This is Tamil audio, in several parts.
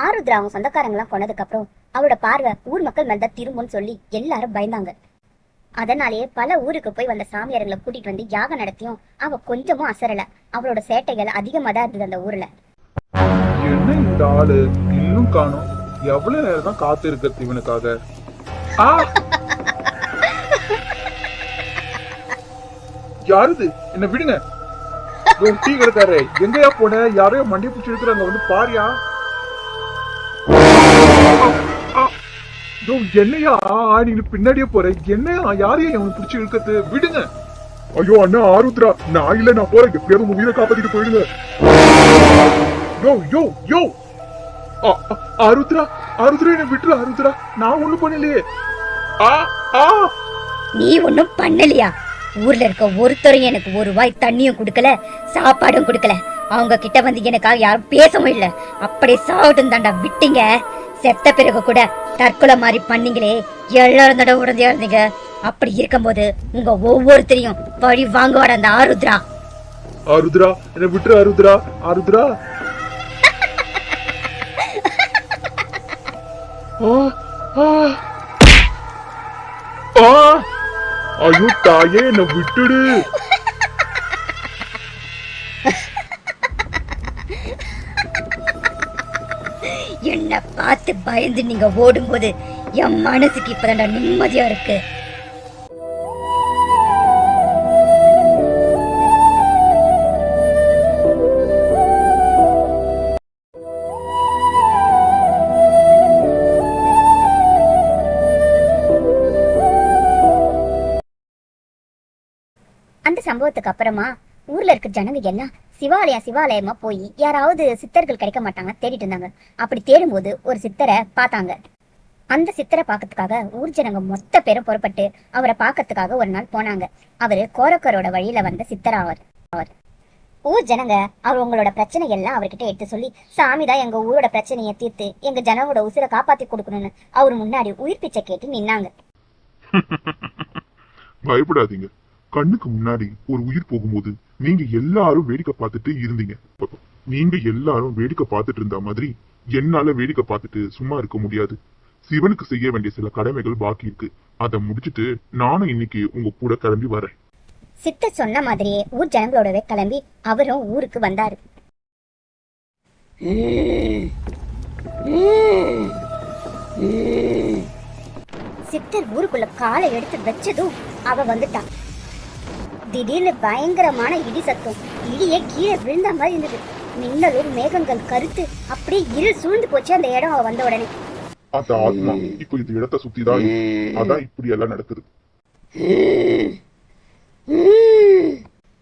ஆருத்ரா அவங்க சொந்தக்காரங்க எல்லாம் கொண்டதுக்கு அப்புறம் அவளோட பார்வை ஊர் மக்கள் மேல தான் திரும்பும்னு சொல்லி எல்லாரும் பயந்தாங்க. அதனாலேயே பல ஊருக்கு போய் வந்த சாமியார்களை கூட்டிட்டு வந்து யாகம் நடத்தியும் அவ கொஞ்சமும் அசரல. அவளோட சேட்டைகள் அதிகமா தான் இருந்தது அந்த ஊர்ல. என்ன இந்த ஆளு? இன்னும் காணும். எவ்வளவு நேரம் தான் காத்து இருக்கிறது இவனுக்காக? ஆ! யாருது? என்ன விடுங்க. டீ கடைக்காரே எங்கயா போன? யாரையோ மண்டி பிடிச்சி எடுக்கிறாங்க வந்து பாரியா? யோ, என்னையா நீங்க பின்னாடியே போற என்னையா? யாரையா அவனை பிடிச்சி இழுக்கிறது? விடுங்க. ஐயோ அண்ணா ஆருத்ரா. நான் இல்ல நான் போறேன். எப்படியாவது உங்க உயிரை காப்பாத்திட்டு போயிடுங்க. யோ யோ யோ. ஆ, ஆ, ஆருத்ரா ஆருத்ரா என்ன விட்டுரு ஆருத்ரா. நான் ஒண்ணும் பண்ணலையே. ஆ ஆ. நீ ஒன்னும் பண்ணலையா? ஊர்ல இருக்க ஒருத்தரும் எனக்கு ஒரு வாய் தண்ணியும் கொடுக்கல சாப்பாடும் கொடுக்கல. அவங்க கிட்ட வந்து எனக்காக யாரும் பேசவும் இல்ல. அப்படியே சாவட்டும் தாண்டா விட்டீங்க. செத்த பிறகு கூட தற்கொலை மாதிரி பண்ணீங்களே. எல்லாரும் தடவை உடந்தையா இருந்தீங்க அப்படி இருக்கும்போது உங்க ஒவ்வொருத்தரையும் பழி வாங்குவாட அந்த ஆருத்ரா. ஆருத்ரா என்ன விட்டுரு ஆருத்ரா ஆருத்ரா. ஆ. ஆ ஆ. ஐயோ தாயே என்ன விட்டுடு. பார்த்து பயந்து நீங்க ஓடும்போது என் மனசுக்கு இப்பதான்டா நிம்மதியா இருக்கு. அந்த சம்பவத்துக்கு அப்புறமா ஊர்ல இருக்க ஜனங்க எல்லாம் சிவாலயா சிவாலயமா போய் யாராவது சித்தர்கள் கிடைக்க மாட்டாங்க தேடிட்டு இருந்தாங்க. அப்படி தேடும்போது ஒரு சித்தரை பார்த்தாங்க. அந்த சித்தரை பார்க்கறதுக்காக ஊர் ஜனங்க மொத்த பேரும் புறப்பட்டு அவரை பார்க்கறதுக்காக ஒரு நாள் போனாங்க. அவரு கோரக்கரோட வழியில வந்த சித்தர் ஆவார் அவர் ஊர் ஜனங்க அவர் உங்களோட பிரச்சனை எல்லாம் அவர்கிட்ட எடுத்து சொல்லி சாமி தான் எங்க ஊரோட பிரச்சனையை தீர்த்து எங்க ஜனவோட உசுரை காப்பாத்தி கொடுக்கணும்னு அவர் முன்னாடி உயிர் பிச்சை கேட்டு நின்னாங்க. பயப்படாதீங்க. கண்ணுக்கு முன்னாடி ஒரு உயிர் போகும்போது நீங்க எல்லாரும் வேடிக்கை பார்த்துட்டு இருந்தீங்க. நீங்க எல்லாரும் வேடிக்கை பார்த்துட்டு இருந்த மாதிரி என்னால வேடிக்கை பார்த்துட்டு சும்மா இருக்க முடியாது. சிவனுக்கு செய்ய வேண்டிய சில கடமைகள் பாக்கி இருக்கு. அதை முடிச்சிட்டு நானும் இன்னைக்கு உங்க கூட கிளம்பி வரேன். சித்த சொன்ன மாதிரியே ஊர் ஜனங்களோடவே கிளம்பி அவரும் ஊருக்கு வந்தாரு. சித்தர் ஊருக்குள்ள காலை எடுத்து வச்சதும் அவ வந்துட்டான் திடீர்னு பயங்கரமான இடி சத்தம். இடியே கீழே விழுந்த மாதிரி இருந்தது. மின்னலும் மேகங்கள் கருத்து அப்படியே இருள் சூழ்ந்து போச்சு அந்த இடம் அவ வந்த உடனே. அந்த ஆத்மா இப்ப இந்த இடத்த சுத்திதான் இருக்கு. அதான் இப்படி எல்லாம் நடக்குது.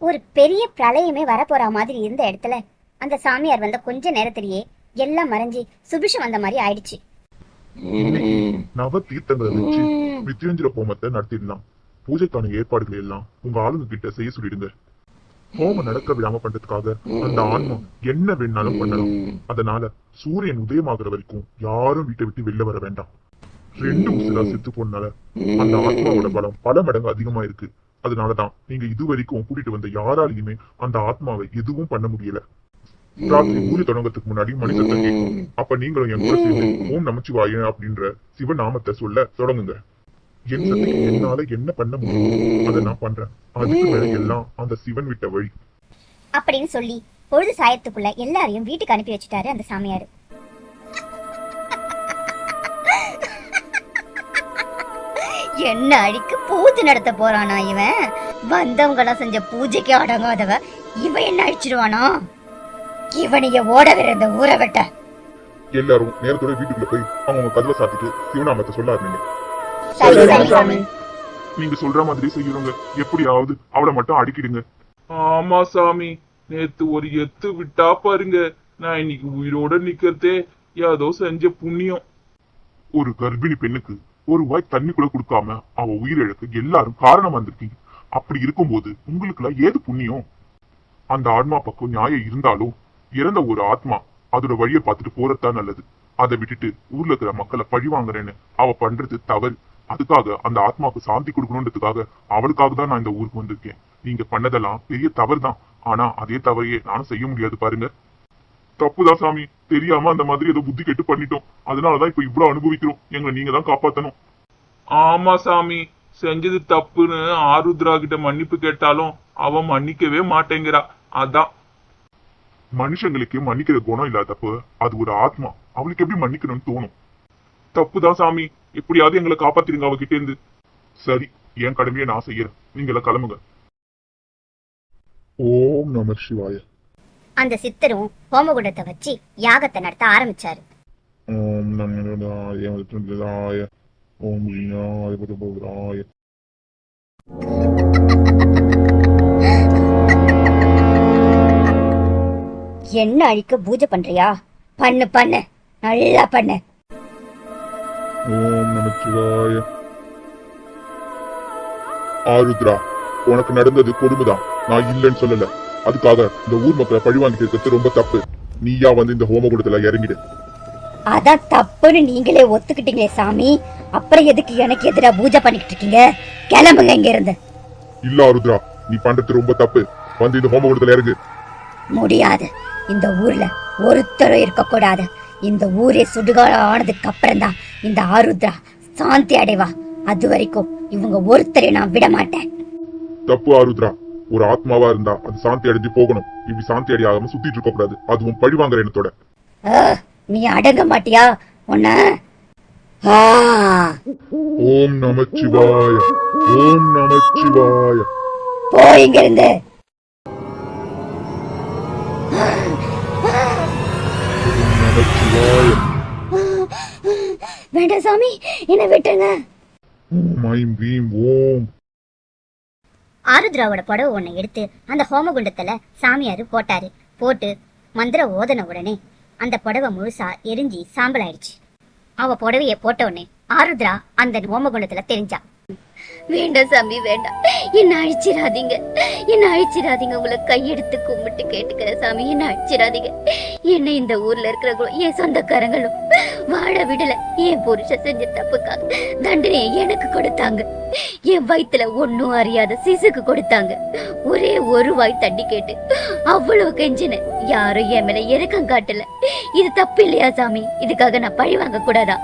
ஒரு பெரிய பிரளயமே வரப்போற மாதிரி இருந்த இடத்துல அந்த சாமியார் வந்த கொஞ்ச நேரத்திலேயே எல்லாம் மறைஞ்சு சுபிஷம் வந்த மாதிரி ஆயிடுச்சு. நவ தீர்த்தங்களை வச்சு மித்யுஞ்சர ஹோமத்தை நடத்திடலாம். பூஜைக்கான ஏற்பாடுகள் எல்லாம் உங்க ஆளுங்க கிட்ட செய்ய சொல்லிடுங்க. ஹோமம் நடக்க விடாம பண்றதுக்காக அந்த ஆன்மா என்ன வேணாலும் பண்ணலாம். அதனால சூரியன் உதயமாகிற வரைக்கும் யாரும் வீட்டை விட்டு வெளில வர வேண்டாம். ரெண்டு உசுரா செத்து போனால அந்த ஆத்மாவோட பலம் பல மடங்கு அதிகமா இருக்கு. அதனாலதான் நீங்க இது வரைக்கும் கூட்டிட்டு வந்த யாராலையுமே அந்த ஆத்மாவை எதுவும் பண்ண முடியல. ராத்திரி பூஜை தொடங்கறதுக்கு முன்னாடி மணி அப்ப நீங்களும் என் கூட சேர்ந்து ஓம் நமச்சிவாய அப்படின்ற சிவநாமத்தை சொல்ல தொடங்குங்க. என் சக்திக்கு என்னால என்ன பண்ண முடியும்? அதை நான் பண்றேன். அதுக்கு மேல எல்லாம் அந்த சிவன் விட்ட வழி. அப்படின்னு சொல்லி பொழுது சாயத்துக்குள்ள எல்லாரையும் வீட்டுக்கு அனுப்பி வச்சுட்டாரு அந்த சாமியார். என்ன அடிக்கு பூஜை நடத்த போறானா இவன்? வந்தவங்க செஞ்ச பூஜைக்கு அடங்காதவ இவன் என்ன அடிச்சிருவானா? இவனைய ஓட விருந்த ஊற விட்ட. எல்லாரும் நேரத்தோட வீட்டுக்குள்ள போய் அவங்க கதவை சாத்திட்டு சிவநாமத்தை சொல்ல ஆரம்பிங்க சரி சரி. சாமி. நீங்க சொல்ற மாதிரி செய்யறவங்க எப்படியாவது அவளை மட்டும் அடிக்கிடுங்க. ஆமா சாமி. நேத்து ஒரு எத்து விட்டா பாருங்க. நான் இன்னைக்கு உயிரோட நிக்கிறதே. ஏதோ செஞ்ச புண்ணியம். ஒரு கர்ப்பிணி பெண்ணுக்கு ஒரு வாய் தண்ணி கூட கொடுக்காம அவ உயிரிழக்க எல்லாரும் காரணம் வந்திருக்கீங்க அப்படி இருக்கும்போது உங்களுக்குலாம் ஏது புண்ணியம்? அந்த ஆத்மா பக்கம் நியாயம் இருந்தாலும் இறந்த ஒரு ஆத்மா அதோட வழியை பார்த்துட்டு போறதுதான் நல்லது. அதை விட்டுட்டு ஊர்ல இருக்கிற மக்களை பழி வாங்குறேன்னு அவ பண்றது தவறு. அதுக்காக அந்த ஆத்மாவுக்கு சாந்தி கொடுக்கணுன்றதுக்காக அவளுக்காக தான் நான் இந்த ஊருக்கு வந்திருக்கேன். நீங்க பண்ணதெல்லாம் பெரிய தவறு தான் ஆனா அதே தவறையே நானும் செய்ய முடியாது பாருங்க. தப்புதான் சாமி. தெரியாம அந்த மாதிரி ஏதோ புத்தி கெட்டு பண்ணிட்டோம். அதனாலதான் இப்ப இவ்வளவு அனுபவிக்கிறோம். எங்களை நீங்க தான் காப்பாத்தணும். ஆமா சாமி. செஞ்சது தப்புன்னு ஆருத்ரா கிட்ட மன்னிப்பு கேட்டாலும் அவ மன்னிக்கவே மாட்டேங்கிறா. அதான். மனுஷங்களுக்கு மன்னிக்கிற குணம் இல்லாத தப்பு அது ஒரு ஆத்மா. அவளுக்கு எப்படி மன்னிக்கணும்னு தோணும்? தப்புதான் சாமி. எப்படியாவது எங்களை காப்பாத்திருங்க அவகிட்ட இருந்து. சரி என் கடமையை நான் செய்யறேன். நீங்க எல்லாம் கிளம்புங்க. ஓம் நம சிவாய. அந்த சித்தரும் ஹோமகுண்டத்தை வச்சு யாகத்தை நடத்த ஆரம்பிச்சாரு. ஓம் நமதாய மதுதாய ஓம் புதபோதராய என்ன அழிக்க பூஜை பண்றியா? பண்ணு பண்ணு. நல்லா பண்ணு. ஓம் நமச்சிவாய ஆருத்ரா உனக்கு நடந்தது கொடுமைதான். நான் இல்லைன்னு சொல்லல. அதுக்காக இந்த ஊர் மக்களை பழி வாங்கிட்டு இருக்கிறது ரொம்ப தப்பு. நீயா வந்து இந்த ஹோமகுடத்துல இறங்கிடு. அதான் தப்புன்னு நீங்களே ஒத்துக்கிட்டீங்களே சாமி. அப்புறம் எதுக்கு எனக்கு எதிரா பூஜை பண்ணிக்கிட்டு இருக்கீங்க? கிளம்புங்க இங்க இருந்து இல்ல ஆருத்ரா நீ பண்றது ரொம்ப தப்பு. வந்து இந்த ஹோமகுடத்துல இறங்கு. முடியாது. இந்த ஊர்ல ஒருத்தரும் இருக்க கூடாது இந்த ஊரே சுடுகாடு ஆனதுக்கு அப்புறம் தான் இந்த ஆருத்ரா சாந்தி அடைவா. அது வரைக்கும் இவங்க ஒருத்தரை நான் விட மாட்டேன் தப்பு ஆருத்ரா. ஒரு ஆத்மாவா இருந்தா அது சாந்தி அடைஞ்சு போகணும். இப்படி சாந்தி அடையாம சுத்திட்டு இருக்க கூடாது. அதுவும் பழி வாங்குற எண்ணத்தோட. நீ அடங்க மாட்டியா? உன்ன? ஓம் நமச்சிவாய. ஓம் நமச்சிவாய. போ இங்க இருந்து. நமச்சிவாய. வேண்டாம் சாமி என்ன விட்டுருங்க. ஓம் வீம் ஓம். ஆருத்ராவோட புடவை ஒண்ணு எடுத்து அந்த ஹோமகுண்டத்துல சாமியாரு போட்டாரு. போட்டு மந்திர ஓதன உடனே அந்த புடவை முழுசா எரிஞ்சு சாம்பல் ஆயிடுச்சு அவ புடவைய போட்ட உடனே ஆருத்ரா அந்த ஹோமகுண்டத்துல தெரிஞ்சா. வேண்டாம் சாமி வேண்டாம். என்ன அழிச்சிடாதீங்க. என்ன அழிச்சிடாதீங்க. உங்களை கையெடுத்து கும்பிட்டு கேட்டுக்கிற சாமி என்ன அழிச்சிடாதீங்க. என்ன இந்த ஊர்ல இருக்கிறவங்களும் என் சொந்தக்காரங்களும். வாழ விடல. என் புருஷ செஞ்ச தப்புக்காக தண்டனையை எனக்கு கொடுத்தாங்க. என் வயித்துல ஒன்னும் அறியாத சிசுக்கு கொடுத்தாங்க. ஒரே ஒரு வாய் தண்ணி கேட்டு அவ்வளவு கெஞ்சின. யாரும் என் மேல இறக்கம் காட்டல. இது தப்பு இல்லையா சாமி? இதுக்காக நான் பழி வாங்க கூடாதா?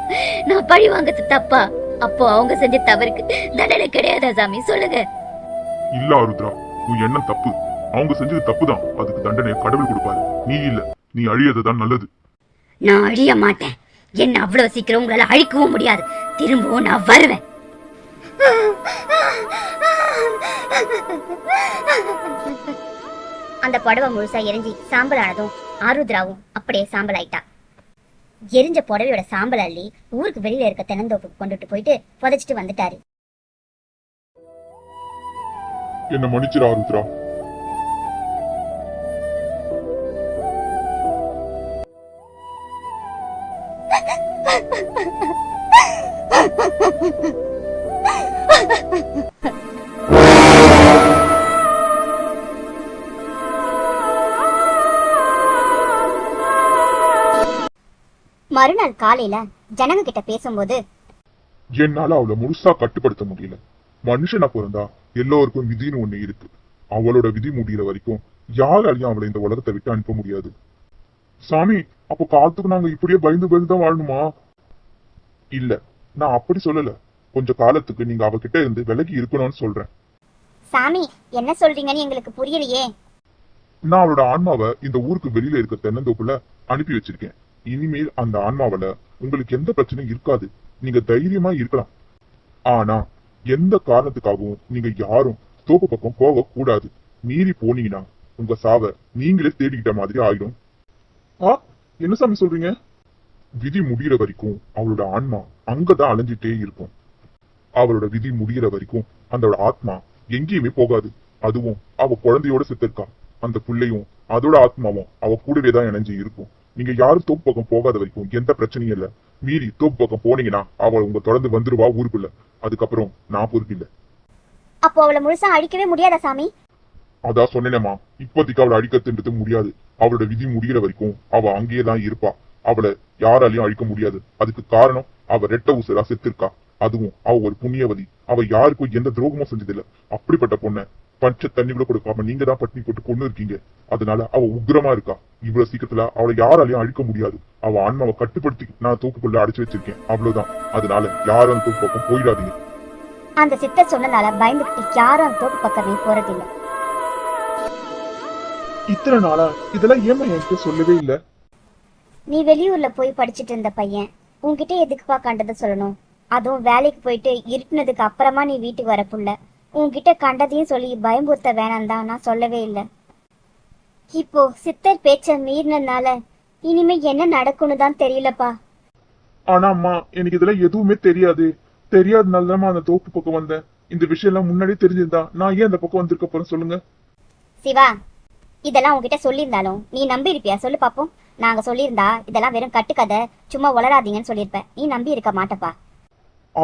நான் பழி வாங்கறது தப்பா? அப்போ அவங்க செஞ்ச தவறுக்கு தண்டனை கிடையாதா சாமி? சொல்லுங்க. இல்ல ஆருத்ரா உன் எண்ணம் தப்பு. அவங்க செஞ்சது தப்புதான். அதுக்கு தண்டனை கடவுள் கொடுப்பாரு. நீ இல்ல. நீ அழியதுதான் நல்லது. நான் அழிய மாட்டேன். என்ன அவ்வளவு சீக்கிரம் உங்களால அழிக்கவும் முடியாது. திரும்பவும் நான் வருவேன். அந்த புடவை முழுசா எரிஞ்சு சாம்பல் ஆனதும் ஆருத்ராவும் அப்படியே சாம்பல் ஆயிட்டா எரிஞ்ச புடவையோட சாம்பல் அள்ளி ஊருக்கு வெளியில இருக்க தென்னந்தோப்புக்கு கொண்டுட்டு போயிட்டு புதைச்சிட்டு வந்துட்டாரு. என்ன மன்னிச்சிரு ஆருத்ரா. மறுநாள் காலையில ஜனங்க கிட்ட பேசும்போது என்னால அவளை முழுசா கட்டுப்படுத்த முடியல. மனுஷனா பிறந்தா எல்லோருக்கும் விதின்னு ஒண்ணு இருக்கு. அவளோட விதி முடியிற வரைக்கும் யாராலையும் அவளை இந்த உலகத்தை விட்டு அனுப்ப முடியாது. சாமி அப்போ காலத்துக்கு நாங்க இப்படியே பயந்து பயந்து தான் வாழணுமா? இல்ல நான் அப்படி சொல்லல. கொஞ்ச காலத்துக்கு நீங்க அவகிட்ட இருந்து விலகி இருக்கணும்னு சொல்றேன். சாமி என்ன சொல்றீங்கன்னு எங்களுக்கு புரியலையே. நான் அவளோட ஆன்மாவை இந்த ஊருக்கு வெளியில இருக்க தென்னந்தோப்புல அனுப்பி வச்சிருக்கேன். இனிமேல் அந்த ஆன்மாவில உங்களுக்கு எந்த பிரச்சனையும் இருக்காது. நீங்க தைரியமா இருக்கலாம். ஆனா எந்த காரணத்துக்காகவும் நீங்க யாரும் தோப்பு பக்கம் போக கூடாது மீறி போனீங்கன்னா உங்க சாவ நீங்களே தேடிக்கிட்ட மாதிரி ஆயிடும். ஆ என்ன சாமி சொல்றீங்க? விதி முடிகிற வரைக்கும் அவளோட ஆன்மா அங்கதான் அலைஞ்சிட்டே இருக்கும். அவளோட விதி முடியிற வரைக்கும் அந்த ஆத்மா எங்கேயுமே போகாது. அதுவும் அவ குழந்தையோட செத்துருக்கா. அந்த புள்ளையும் அதோட ஆத்மாவும் அவ கூடவே தான் இணைஞ்சு இருக்கும். நீங்க யாரும் தோப்பு பக்கம் போகாத வரைக்கும் எந்த பிரச்சனையும் இல்ல. மீறி தோப்பு பக்கம் போனீங்கன்னா அவள் உங்க தொடர்ந்து வந்துருவா ஊருக்குள்ள. அதுக்கப்புறம் நான் பொறுப்பில்லை அப்போ அவளை முழுசா அழிக்கவே முடியாதா சாமி? அதான் சொன்னேனேமா இப்போதைக்கு அவளை அழிக்கத்துன்றது முடியாது. அவளோட விதி முடிகிற வரைக்கும் அவ அங்கேயே தான் இருப்பா. அவளை யாராலையும் அழிக்க முடியாது. அதுக்கு காரணம் அவ ரெட்ட உசுரா செத்திருக்கா. அதுவும் அவ ஒரு புண்ணியவதி. அவ யாருக்கும் எந்த துரோகமும் செஞ்சதில்ல. அப்படிப்பட்ட பொண்ணை பச்சை தண்ணி கூட கொடுக்காம நீங்க தான் பட்டினி போட்டு கொண்டு இருக்கீங்க. அதனால அவ உக்கிரமா இருக்கா. இவ்வளவு சீக்கிரத்துல அவளை யாராலையும் அழிக்க முடியாது. அவ ஆன்மாவை கட்டுப்படுத்தி நான் தூக்குக்குள்ள அடைச்சு வச்சிருக்கேன். அவ்வளவுதான். அதனால யாரும் அந்த தூக்கு பக்கம் போயிடாதீங்க. அந்த சித்தர் சொன்னதால பயந்துகிட்டு யாரும் அந்த தோப்பு பக்கமே போறதில்லை. இத்தனை நாளா இதெல்லாம் ஏமா என்கிட்ட சொல்லவே இல்ல? நீ வெளியூர்ல போய் படிச்சிட்டு இருந்த பையன் உன்கிட்ட எதுக்குப்பா கண்டதை சொல்லணும்? அதுவும் வேலைக்கு போயிட்டு இருட்டுனதுக்கு அப்புறமா நீ வீட்டுக்கு வர புள்ள. உன்கிட்ட கண்டதையும் சொல்லி பயமுறுத்த வேணாம் தான் நான் சொல்லவே இல்லை. இப்போ சித்தர் பேச்ச மீறினதுனால இனிமே என்ன நடக்கும்னு தான் தெரியலப்பா. ஆனா அம்மா எனக்கு இதெல்லாம் எதுவுமே தெரியாது. தெரியாதனால தான் அந்த தோப்பு பக்கம் வந்தேன். இந்த விஷயம் எல்லாம் முன்னாடியே தெரிஞ்சிருந்தா நான் ஏன் அந்த பக்கம் வந்திருக்க போறேன் சொல்லுங்க. சிவா இதெல்லாம் உன்கிட்ட சொல்லியிருந்தாலும் நீ நம்பி இருப்பியா சொல்லு பாப்போம். நாங்க சொல்லியிருந்தா இதெல்லாம் வெறும் கட்டுக்கதை சும்மா உளராதீங்கன்னு சொல்லியிருப்பேன். நீ நம்பி இருக்க மாட்டப்பா.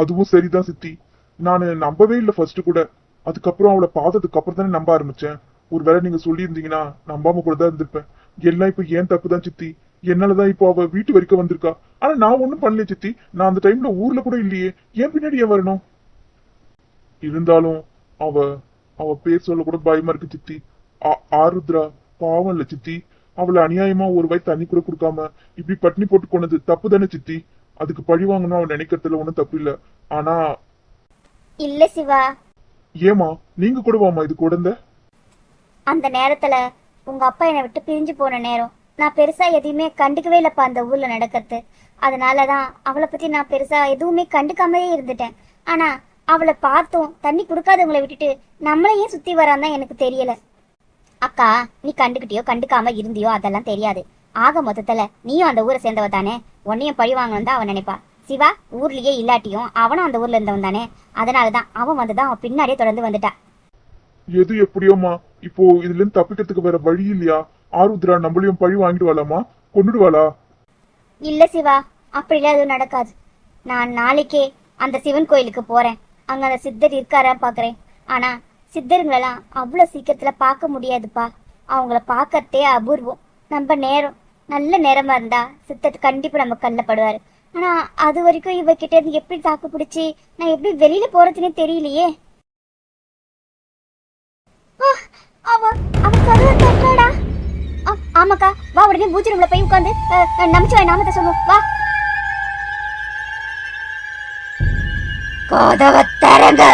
அதுவும் சரிதான் சித்தி. நான் நம்பவே இல்லை ஃபர்ஸ்ட் கூட. அதுக்கப்புறம் அவளை பார்த்ததுக்கு அப்புறம் தானே நம்ப ஆரம்பிச்சேன். ஒருவேளை நீங்க சொல்லியிருந்தீங்கன்னா நம்பாம கூட தான் இருந்திருப்பேன். எல்லாம் இப்ப ஏன் தப்பு தான் சித்தி? என்னாலதான் இப்போ அவ வீட்டு வரைக்கும் வந்திருக்கா? ஆனா நான் ஒண்ணும் பண்ணல சித்தி. நான் அந்த டைம்ல ஊர்ல கூட இல்லையே. ஏன் பின்னாடி ஏன் வரணும்? இருந்தாலும் அவ அவ பேர் சொல்ல கூட பயமா இருக்கு சித்தி. ஆருத்ரா பாவம் இல்ல சித்தி. அவளை அநியாயமா ஒரு வாய் தண்ணி கூட கொடுக்காம இப்படி பட்டினி போட்டு கொண்டது தப்பு தானே சித்தி. அதுக்கு பழி வாங்கணும் அவன் நினைக்கிறதுல ஒண்ணும் தப்பு இல்ல. ஆனா இல்ல சிவா. ஏமா நீங்க கூடவாமா இது குழந்தை அந்த நேரத்துல உங்க அப்பா என்னை விட்டு பிரிஞ்சு போன நேரம் நான் பெருசா எதையுமே கண்டுக்கவே இல்லப்பா அந்த ஊர்ல நடக்கிறது. அதனாலதான் அவளை பத்தி நான் பெருசா எதுவுமே கண்டுக்காமலே இருந்துட்டேன். ஆனா அவளை பார்த்தும் தண்ணி கொடுக்காதவங்களை விட்டுட்டு நம்மள ஏன் சுத்தி வரான் தான் எனக்கு தெரியல. அக்கா நீ கண்டுக்கிட்டியோ கண்டுக்காம இருந்தியோ அதெல்லாம் தெரியாது. ஆக மொத்தத்துல நீயும் அந்த ஊரை சேர்ந்தவ தானே? உன்னையும் பழி வாங்கணும் தான் அவன் நினைப்பா. சிவா ஊர்லயே இல்லாட்டியும் அவனும் அந்த ஊர்ல இருந்தவன் தானே. அதனாலதான் அவன் வந்துதான் அவன் பின்னாடியே தொடர்ந்து வந்துட்டா. எது எப்படியோமா இப்போ இதுல இருந்து தப்பிக்கிறதுக்கு வேற வழி இல்லையா? ஆருத்ரா நம்மளையும் பழி வாங்கிடுவாளாமா கொண்டுடுவாளா? இல்ல சிவா அப்படிலாம் எதுவும் நடக்காது. நான் நாளைக்கே அந்த சிவன் கோயிலுக்கு போறேன். அங்க அந்த சித்தர் இருக்காரா பாக்குறேன். ஆனா சித்தருங்களெல்லாம் அவ்வளவு சீக்கிரத்துல பார்க்க முடியாதுப்பா. அவங்கள பார்க்கறதே அபூர்வம். நம்ம நேரம் நல்ல நேரமா இருந்தா சித்தர் கண்டிப்பா நம்ம கல்ல படுவாரு. ஆனா அது வரைக்கும் இவகிட்ட இருந்து எப்படி தாக்கு பிடிச்சி நான் எப்படி வெளியில போறதுன்னு தெரியலையே. அவ அவ கதவை ஆ, ஆமாக்கா வா உடனே பூஜை ரூம்ல போய் உட்காந்து நம்பிச்சு நாமத்தை சொல்லுவோம். வா. கதவை திறங்க.